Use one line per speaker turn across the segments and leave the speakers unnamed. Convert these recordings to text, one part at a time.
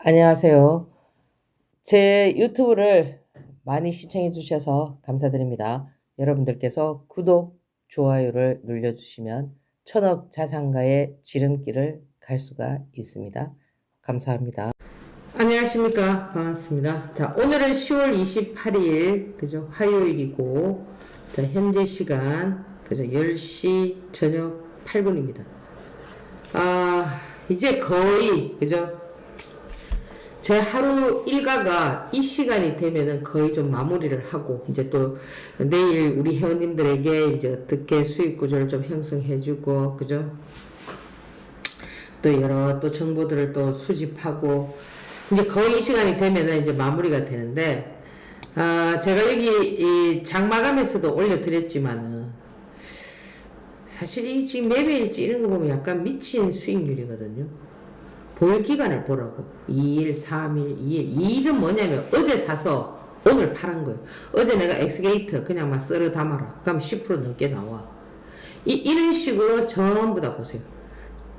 안녕하세요. 제 유튜브를 많이 시청해 주셔서 감사드립니다. 여러분들께서 구독, 좋아요를 눌러주시면 천억 자산가의 지름길을 갈 수가 있습니다. 감사합니다. 안녕하십니까. 반갑습니다. 자, 오늘은 10월 28일, 그죠? 화요일이고, 자, 현재 시간, 그죠? 10시 저녁 8분입니다. 아, 이제 거의, 그죠? 제 하루 일과가 이 시간이 되면은 거의 좀 마무리를 하고 이제 또 내일 우리 회원님들에게 이제 어떻게 수익 구조를 좀 형성해주고 그죠? 또 여러 또 정보들을 또 수집하고 이제 거의 이 시간이 되면은 이제 마무리가 되는데 아 제가 여기 이 장마감에서도 올려드렸지만은 사실 이 지금 매매일지 이런 거 보면 약간 미친 수익률이거든요. 보유 기간을 보라고. 2일, 3일, 2일. 2일은 뭐냐면 어제 사서 오늘 팔은 거예요. 어제 내가 엑스게이트 그냥 막 썰어 담아라. 그럼 10% 넘게 나와. 이, 이런 식으로 전부 다 보세요.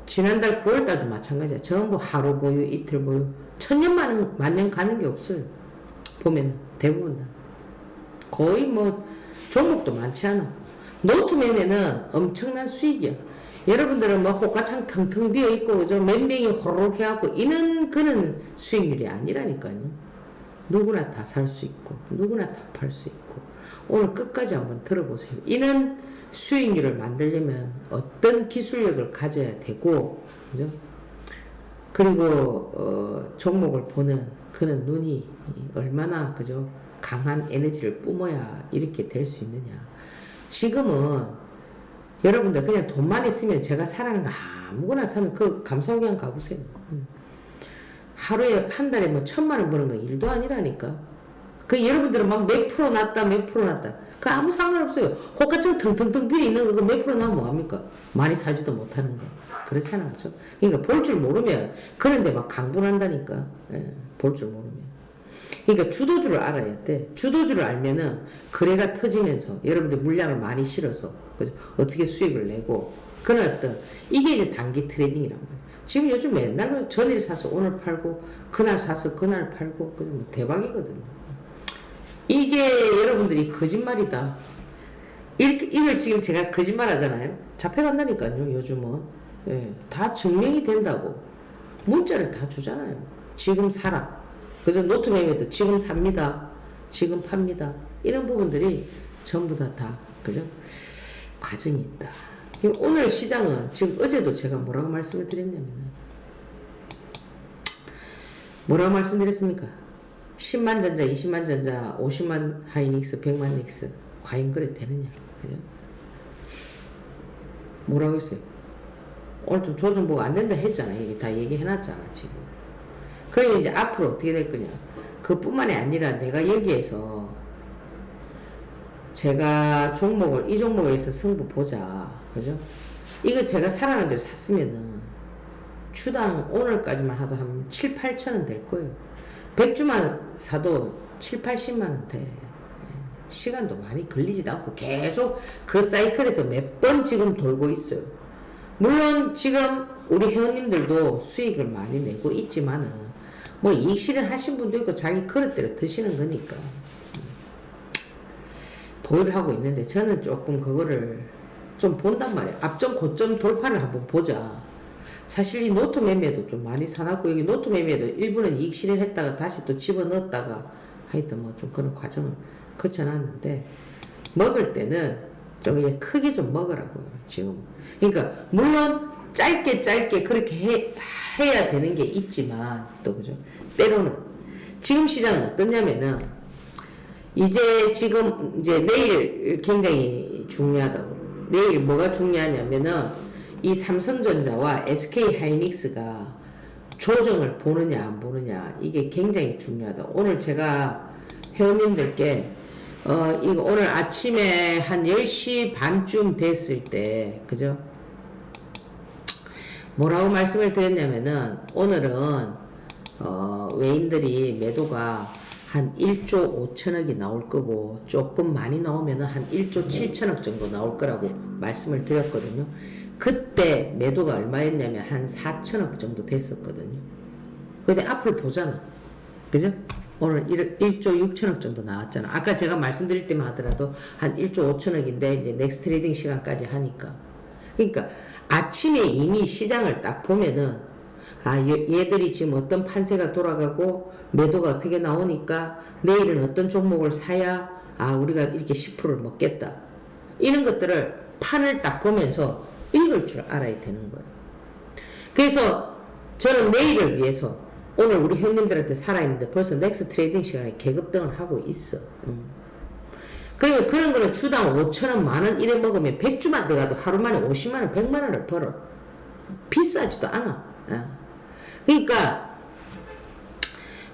지난달 9월달도 마찬가지야. 전부 하루 보유, 이틀 보유. 천년 만, 만년 가는 게 없어요. 보면 대부분 다. 거의 뭐 종목도 많지 않아. 노트 매매는 엄청난 수익이야. 여러분들은 뭐 호가창 텅텅 비어 있고 그죠? 몇 명이 호로록 해갖고 이런 그런 수익률이 아니라니까요. 누구나 다 살 수 있고 누구나 다 팔 수 있고 오늘 끝까지 한번 들어보세요. 이런 수익률을 만들려면 어떤 기술력을 가져야 되고 그죠? 그리고 어, 종목을 보는 그는 눈이 얼마나 그죠? 강한 에너지를 뿜어야 이렇게 될 수 있느냐. 지금은 여러분들 그냥 돈만 있으면 제가 사라는 거 아무거나 사면 그 감사원경 가보세요. 음. 하루에 한 달에 뭐 천만 원 버는 건 일도 아니라니까. 그 여러분들은 막 몇 프로 났다 몇 프로 났다. 그 아무 상관없어요. 호가청 텅텅텅 비어 있는 거그몇 프로 나면 뭐합니까? 많이 사지도 못하는 거. 그렇잖아. 죠 그러니까 볼 줄 모르면 그런데 막 강분한다니까. 예, 볼줄 모르면. 그러니까 주도주를 알아야 돼. 주도주를 알면은 거래가 터지면서 여러분들 물량을 많이 실어서 그죠? 어떻게 수익을 내고 그런 어떤 이게 이제 단기 트레이딩이란 말이야. 지금 요즘 맨날 뭐 전일 사서 오늘 팔고 그날 사서 그날 팔고 그뭐 대박이거든요. 이게 여러분들이 거짓말이다. 이렇게 이걸 지금 제가 거짓말 하잖아요. 잡혀간다니까요. 요즘은 예, 다 증명이 된다고 문자를 다 주잖아요. 지금 사라. 그래서 노트 매매도 지금 삽니다. 지금 팝니다. 이런 부분들이 전부 다, 다, 그죠? 과정이 있다. 오늘 시장은 지금 어제도 제가 뭐라고 말씀을 드렸냐면, 뭐라고 말씀드렸습니까? 10만 전자, 20만 전자, 50만 하이닉스, 100만 닉스, 과연 그래 되느냐? 그죠? 뭐라고 했어요? 오늘 좀 조정 보고 안 된다 했잖아. 이게 다 얘기해놨잖아, 지금. 그러면 이제 앞으로 어떻게 될 거냐. 그뿐만이 아니라 내가 여기에서 제가 종목을, 이 종목에서 승부 보자. 그죠? 이거 제가 사라는 대로 샀으면은 주당 오늘까지만 하도 한 7, 8천 원 될 거예요. 100주만 사도 7, 80만 원 돼. 시간도 많이 걸리지도 않고 계속 그 사이클에서 몇 번 지금 돌고 있어요. 물론 지금 우리 회원님들도 수익을 많이 내고 있지만은 뭐 이익 실현 하신 분도 있고 자기 그릇대로 드시는 거니까 보유를 하고 있는데 저는 조금 그거를 좀 본단 말이에요. 앞점 고점 돌파를 한번 보자. 사실 이 노트 매매도 좀 많이 사놨고 여기 노트 매매도 일부는 이익 실현했다가 다시 또 집어넣었다가 하여튼 뭐 좀 그런 과정을 거쳐놨는데 먹을 때는 좀 이제 크게 좀 먹으라고요. 지금. 그러니까 물론 짧게 짧게 그렇게 해, 해야 되는 게 있지만 또 그죠. 때로는 지금 시장은 어떠냐면은 이제 지금 이제 내일 굉장히 중요하다고. 내일 뭐가 중요하냐면은 이 삼성전자와 SK 하이닉스가 조정을 보느냐 안 보느냐 이게 굉장히 중요하다. 오늘 제가 회원님들께 어 이거 오늘 아침에 한 10시 반쯤 됐을 때 그죠? 뭐라고 말씀을 드렸냐면은 오늘은 어 외인들이 매도가 한 1조 5천억이 나올 거고 조금 많이 나오면은 한 1조 7천억 정도 나올 거라고 말씀을 드렸거든요. 그때 매도가 얼마였냐면 한 4천억 정도 됐었거든요. 근데 앞을 보잖아. 그죠? 오늘 1, 1조 6천억 정도 나왔잖아. 아까 제가 말씀드릴 때만 하더라도 한 1조 5천억인데 이제 넥스트 트레이딩 시간까지 하니까. 그러니까 아침에 이미 시장을 딱 보면은 아, 얘- 얘들이 지금 어떤 판세가 돌아가고 매도가 어떻게 나오니까 내일은 어떤 종목을 사야 아, 우리가 이렇게 10%를 먹겠다. 이런 것들을 판을 딱 보면서 읽을 줄 알아야 되는 거예요. 그래서 저는 내일을 위해서 오늘 우리 형님들한테 살아있는데 벌써 넥스 트레이딩 시간에 계급 등을 하고 있어. 음. 그러면 그런 거는 주당 5천원, 만원 이래 먹으면 100주만 돼가도 하루 만에 50만원, 100만원을 벌어. 비싸지도 않아. 예. 그러니까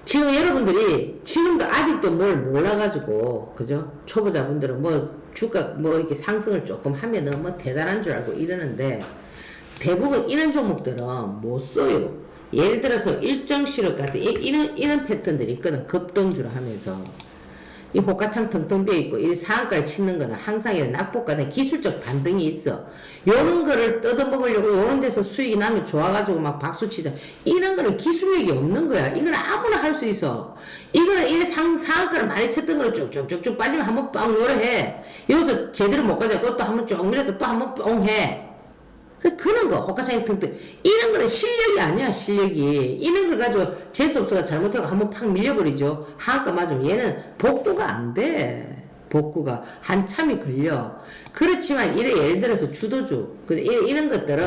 지금 여러분들이 지금도 아직도 뭘 몰라가지고 그죠? 초보자분들은 뭐 주가 뭐 이렇게 상승을 조금 하면은 뭐 대단한 줄 알고 이러는데 대부분 이런 종목들은 못 써요. 예를 들어서 일정 시력 같은 이- 이런 이런 패턴들이 있거든 급등주를 하면서 이 호가창 텅텅 비어 있고 이 상한가를 치는 거는 항상 이런 낙폭과는 기술적 반등이 있어. 요런 거를 뜯어먹으려고 요런 데서 수익이 나면 좋아가지고 막 박수 치자. 이런 거는 기술력이 없는 거야. 이건 아무나 할 수 있어. 이거는 이 상, 상한가를 많이 쳤던 거를 쭉쭉쭉쭉 빠지면 한번 뻥 노래해. 여기서 제대로 못 가자. 또 한번 쭉 밀어도 또 한번 뻥 해. 그, 그런 거, 호가창이 등등. 이런 거는 실력이 아니야, 실력이. 이런 걸 가지고 재수없어가 잘못하고 한번 팍 밀려버리죠. 하한가 맞으면 얘는 복구가 안 돼. 복구가 한참이 걸려. 그렇지만, 이래 예를 들어서 주도주, 이런 것들은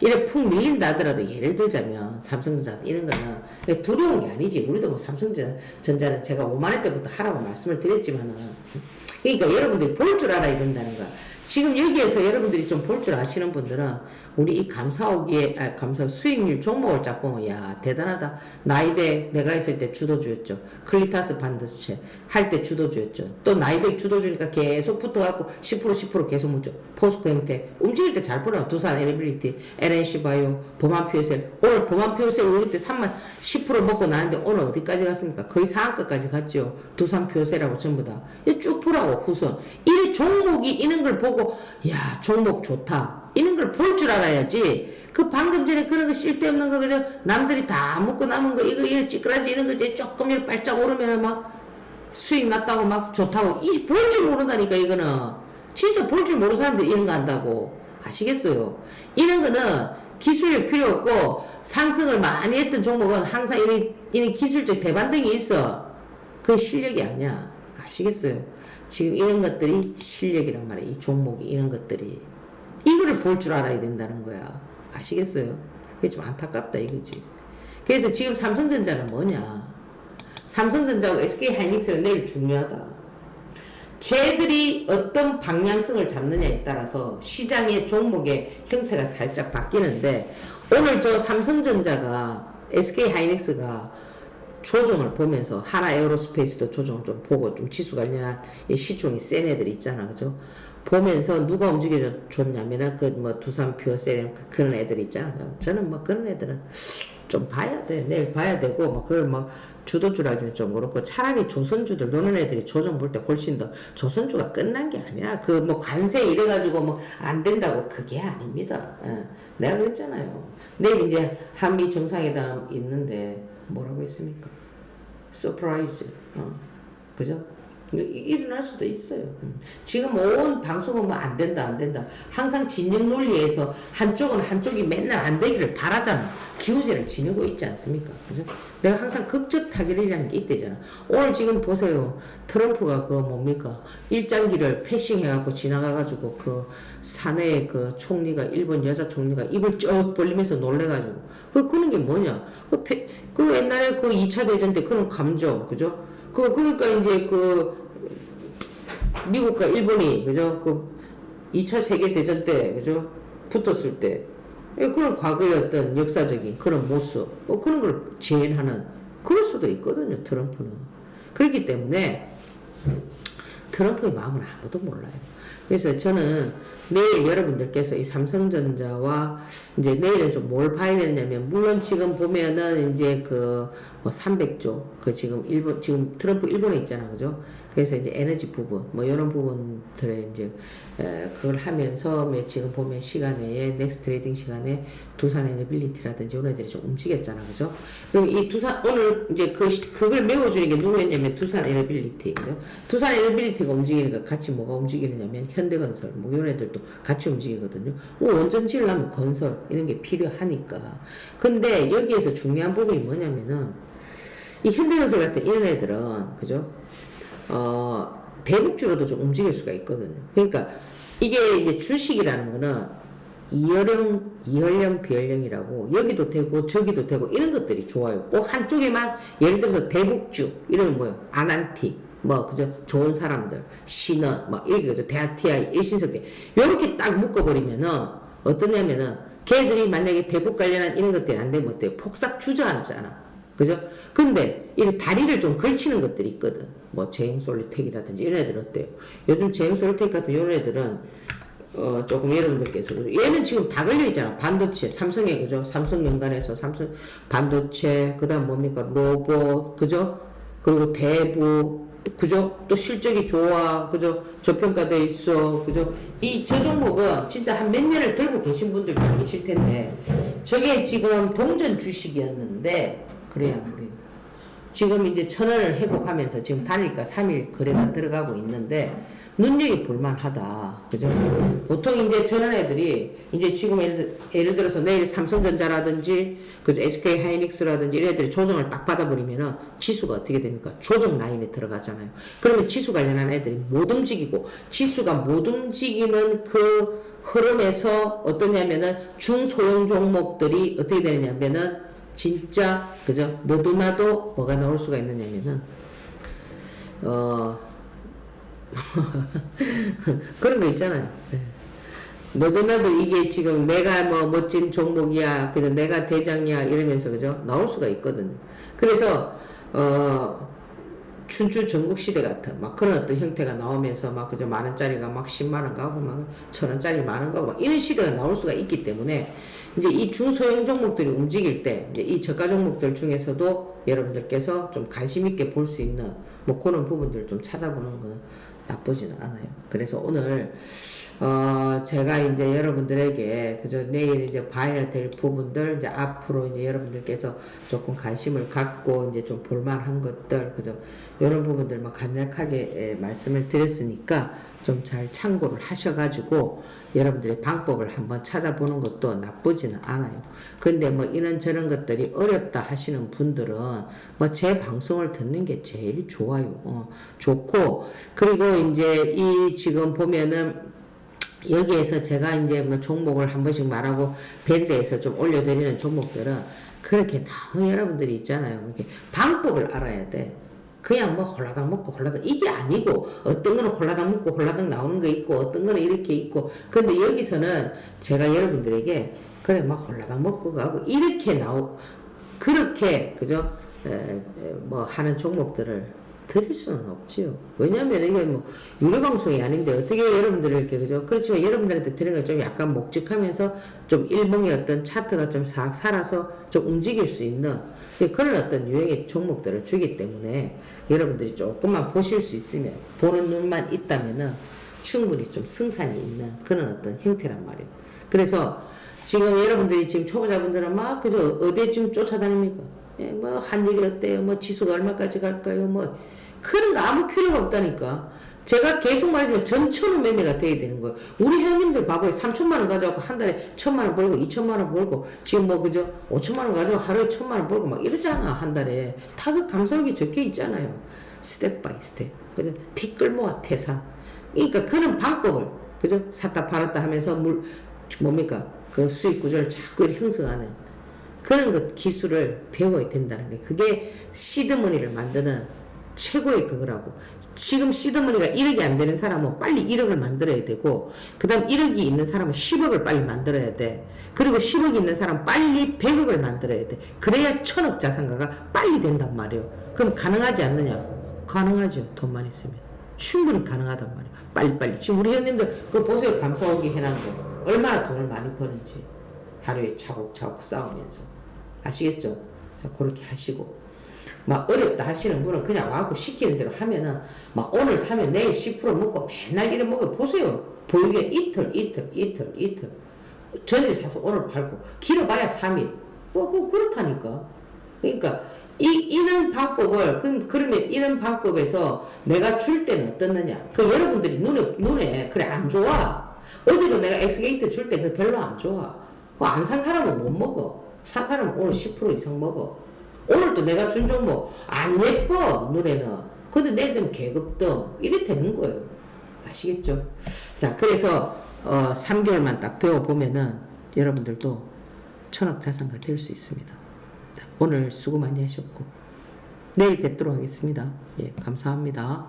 이래 푹 밀린다 하더라도 예를 들자면 삼성전자 이런 거는 두려운 게 아니지. 우리도 뭐 삼성전자는 제가 5만원 때부터 하라고 말씀을 드렸지만은 그러니까 여러분들이 볼 줄 알아야 된다는 거야. 지금 여기에서 여러분들이 좀 볼 줄 아시는 분들은 우리 이 감사오기에 아, 감사 수익률 종목을 짝 보면 야 대단하다. 나이백 내가 있을 때 주도주였죠. 클리타스 반도체 할 때 주도주였죠. 또 나이백 주도주니까 계속 붙어갖고 10% 10% 계속 묻죠. 포스코 엠텍 움직일 때 잘 보라. 두산 에너빌리티, LNC 바이오, 보만 퓨어셀 오늘 보만 퓨어셀 우리 그때 3만 10% 먹고 나는데 오늘 어디까지 갔습니까? 거의 상한가까지 갔죠. 두산 퓨어셀하고 전부 다. 이쭉 보라고. 이 종목이 이런 걸 보고 야 종목 좋다. 이런 걸 볼 줄 알아야지. 그 방금 전에 그런 거 쓸데없는 거 그죠? 남들이 다 먹고 남은 거 이거 이런 찌그라지 이런 거 이제 조금 이렇게 발짝 오르면 막 수익 났다고 막 좋다고 이 볼 줄 모른다니까 이거는 진짜 볼 줄 모르는 사람들이 이런 거 한다고 아시겠어요? 이런 거는 기술력 필요 없고 상승을 많이 했던 종목은 항상 이런, 이런 기술적 대반등이 있어. 그게 실력이 아니야. 아시겠어요? 지금 이런 것들이 실력이란 말이야. 이 종목이 이런 것들이. 이거를 볼 줄 알아야 된다는 거야. 아시겠어요? 그게 좀 안타깝다 이거지. 그래서 지금 삼성전자는 뭐냐? 삼성전자하고 SK 하이닉스는 내일 중요하다. 쟤들이 어떤 방향성을 잡느냐에 따라서 시장의 종목의 형태가 살짝 바뀌는데 오늘 저 삼성전자가 SK 하이닉스가 조정을 보면서 하나 에어로스페이스도 조정을 좀 보고 좀 지수 관련한 이 시총이 센 애들 있잖아. 그죠? 보면서 누가 움직여 줬냐면은 그 뭐 두산 퓨어세렘 그- 그런 애들 있잖아. 저는 뭐 그런 애들은 좀 봐야 돼. 내일 봐야 되고 뭐 그걸 뭐 주도주라기는 좀 그렇고 차라리 조선주들 노는 애들이 조정 볼 때 훨씬 더 조선주가 끝난 게 아니야. 그 뭐 관세 이래가지고 뭐 안 된다고 그게 아닙니다. 예. 내가 그랬잖아요. 내일 이제 한미 정상회담 있는데 뭐라고 했습니까? 서프라이즈 어. 그죠 이- 일어날 수도 있어요. 음. 지금 온 방송은 뭐 안 된다, 안 된다. 항상 진영 논리에서 한쪽은 한쪽이 맨날 안 되기를 바라잖아. 기우제를 지니고 있지 않습니까? 그죠? 내가 항상 극적 타결이라는 게 있대잖아. 오늘 지금 보세요. 트럼프가 그 뭡니까? 일장기를 패싱해갖고 지나가가지고 그 사내의 그 총리가, 일본 여자 총리가 입을 쩍 벌리면서 놀래가지고. 그, 그런 게 뭐냐? 그, 패, 그 옛날에 그 2차 대전 때 그런 감정, 그죠? 그, 그러니까 이제 그, 미국과 일본이, 그죠? 그, 2차 세계대전 때, 그죠? 붙었을 때, 예, 그런 과거의 어떤 역사적인 그런 모습, 뭐 그런 걸 재현하는, 그럴 수도 있거든요, 트럼프는. 그렇기 때문에, 트럼프의 마음은 아무도 몰라요. 그래서 저는 내일 여러분들께서 이 삼성전자와 이제 내일은 좀 뭘 봐야 되냐면 물론 지금 보면은 이제 그 뭐 300조 그 지금 일본 지금 트럼프 일본에 있잖아 그죠? 그래서 이제 에너지 부분, 뭐 이런 부분들에 이제 에, 그걸 하면서 매- 지금 보면 시간에 넥스트 트레이딩 시간에 두산 에너빌리티라든지 이런 애들이 좀 움직였잖아, 그죠? 그럼 이 두산 오늘 이제 그 시- 그걸 메워주는 게 누구였냐면 두산 에너빌리티죠. 두산 에너빌리티가 움직이니까 같이 뭐가 움직이느냐면 현대건설, 뭐 이런 애들도 같이 움직이거든요. 뭐 원전 지으려면 건설 이런 게 필요하니까. 근데 여기에서 중요한 부분이 뭐냐면은 이 현대건설 같은 이런 애들은 그죠? 어 대북주로도 좀 움직일 수가 있거든요. 그러니까 이게 이제 주식이라는 거는 이혈령, 이혈령, 비혈령이라고 여기도 되고 저기도 되고 이런 것들이 좋아요. 꼭 한쪽에만 예를 들어서 대북주 이러면 뭐요? 아난티 뭐 그죠? 좋은 사람들 신원 뭐 이렇게 그죠? 대아티아 일신석대 이렇게 딱 묶어버리면은 어떠냐면은 걔들이 만약에 대북 관련한 이런 것들이 안 되면 어때요? 폭삭 주저앉잖아. 그죠? 근데 이 다리를 좀 걸치는 것들이 있거든. 뭐 제행솔리텍이라든지 이런 애들은 어때요? 요즘 제행솔리텍 같은 이런 애들은 어 조금 여러분들께서 얘는 지금 다 걸려 있잖아. 반도체, 삼성에 그죠? 삼성 연관해서 삼성 반도체, 그다음 뭡니까? 로봇, 그죠? 그리고 대부, 그죠? 또 실적이 좋아, 그죠? 저평가돼 있어, 그죠? 이 저 종목은 진짜 한 몇 년을 들고 계신 분들 계실 텐데 저게 지금 동전 주식이었는데 그래야 우리 지금 이제 천 원을 회복하면서 지금 단일가 3일 거래가 들어가고 있는데 눈여겨 볼만하다. 그죠? 보통 이제 저런 애들이 이제 지금 예를, 들- 예를 들어서 내일 삼성전자라든지 그죠? SK 하이닉스라든지 이런 애들이 조정을 딱 받아버리면은 지수가 어떻게 됩니까? 조정 라인에 들어가잖아요. 그러면 지수 관련한 애들이 못 움직이고 지수가 못 움직이는 그 흐름에서 어떠냐면은 중소형 종목들이 어떻게 되느냐면은 진짜 그죠? 너도 나도 뭐가 나올 수가 있느냐면은 어 그런 거 있잖아요. 예. 너도 나도 이게 지금 내가 뭐 멋진 종목이야, 그죠? 내가 대장이야 이러면서 그죠? 나올 수가 있거든요. 그래서 어 춘추 전국 시대 같은 막 그런 어떤 형태가 나오면서 막 그저 만 원짜리가 막 10만 원 가고 막 천 원짜리 만 원 가고 막 이런 시대가 나올 수가 있기 때문에 이제 이 중소형 종목들이 움직일 때 이제 이 저가 종목들 중에서도 여러분들께서 좀 관심 있게 볼 수 있는 뭐 그런 부분들을 좀 찾아보는 거는 나쁘지는 않아요. 그래서 오늘 어, 제가 이제 여러분들에게 그저 내일 이제 봐야 될 부분들 이제 앞으로 이제 여러분들께서 조금 관심을 갖고 이제 좀 볼만한 것들 그저 이런 부분들만 간략하게 예, 말씀을 드렸으니까 좀 잘 참고를 하셔가지고 여러분들의 방법을 한번 찾아보는 것도 나쁘지는 않아요. 근데 뭐 이런 저런 것들이 어렵다 하시는 분들은 뭐 제 방송을 듣는 게 제일 좋아요. 어, 좋고 그리고 이제 이 지금 보면은 여기에서 제가 이제 뭐 종목을 한 번씩 말하고 밴드에서 좀 올려드리는 종목들은 그렇게 너무 여러분들이 있잖아요. 이렇게 방법을 알아야 돼. 그냥 뭐 홀라당 먹고 홀라당 이게 아니고 어떤 거는 홀라당 먹고 홀라당 나오는 거 있고 어떤 거는 이렇게 있고 근데 여기서는 제가 여러분들에게 그래 막 홀라당 먹고 가고 이렇게 나오 그렇게 그죠 에, 에, 뭐 하는 종목들을 드릴 수는 없지요. 왜냐하면 이게 뭐 유료 방송이 아닌데 어떻게 여러분들을 이렇게 그죠? 그렇지만 여러분들한테 드리는 건 좀 약간 목직하면서 좀 일봉의 어떤 차트가 좀 싹 살아서 좀 움직일 수 있는 그런 어떤 유형의 종목들을 주기 때문에 여러분들이 조금만 보실 수 있으면 보는 눈만 있다면은 충분히 좀 승산이 있는 그런 어떤 형태란 말이에요. 그래서 지금 여러분들이 지금 초보자분들은 막 그저 어디에 지금 쫓아다닙니까? 예, 뭐 한일이 어때요? 뭐 지수가 얼마까지 갈까요? 뭐 그런 거 아무 필요가 없다니까. 제가 계속 말하지만 전천후 매매가 돼야 되는 거예요. 우리 회원님들 봐봐요. 3천만 원 가져갖고 한 달에 천만 원 벌고 2천만 원 벌고 지금 뭐 그죠? 5천만 원 가져고 하루에 천만 원 벌고 막 이러잖아 한 달에. 다그 감사하게 적혀 있잖아요. 스텝 바이 스텝. 그죠? 티끌 모아 태산. 그러니까 그런 방법을 그죠? 샀다 팔았다 하면서 물 뭡니까? 그 수익 구조를 자꾸 형성하는 그런 것 기술을 배워야 된다는 게 그게 시드머니를 만드는 최고의 그거라고. 지금 시드머니가 1억이 안 되는 사람은 빨리 1억을 만들어야 되고, 그 다음 1억이 있는 사람은 10억을 빨리 만들어야 돼. 그리고 10억 있는 사람 빨리 100억을 만들어야 돼. 그래야 천억 자산가가 빨리 된단 말이에요. 그럼 가능하지 않느냐? 가능하죠. 돈만 있으면. 충분히 가능하단 말이에요. 빨리빨리. 지금 우리 형님들, 그거 보세요. 감사오기 해놓은 거. 얼마나 돈을 많이 버는지. 하루에 차곡차곡 쌓으면서. 아시겠죠? 자, 그렇게 하시고. 막 어렵다 하시는 분은 그냥 와갖고 시키는 대로 하면은 막 오늘 사면 내일 10% 먹고 맨날 이래 먹어 보세요. 보이게 이틀 이틀 이틀 이틀 전일 사서 오늘 팔고 길어봐야 3일. 어, 그 그렇다니까. 그러니까 이 이런 방법을 그, 그러면 이런 방법에서 내가 줄 때는 어떻느냐? 그 여러분들이 눈에 눈에 그래 안 좋아. 어제도 내가 엑스게이트 줄 때 별로 안 좋아. 안 산 사람은 못 먹어. 산 사람은 오늘 10% 이상 먹어. 오늘도 내가 준 종목 안 예뻐 눈에는. 근데 내일 되면 개급등 이래 되는 거예요. 아시겠죠? 자 그래서 어 3개월만 딱 배워보면은 여러분들도 천억 자산가 될 수 있습니다. 자, 오늘 수고 많이 하셨고 내일 뵙도록 하겠습니다. 예 감사합니다.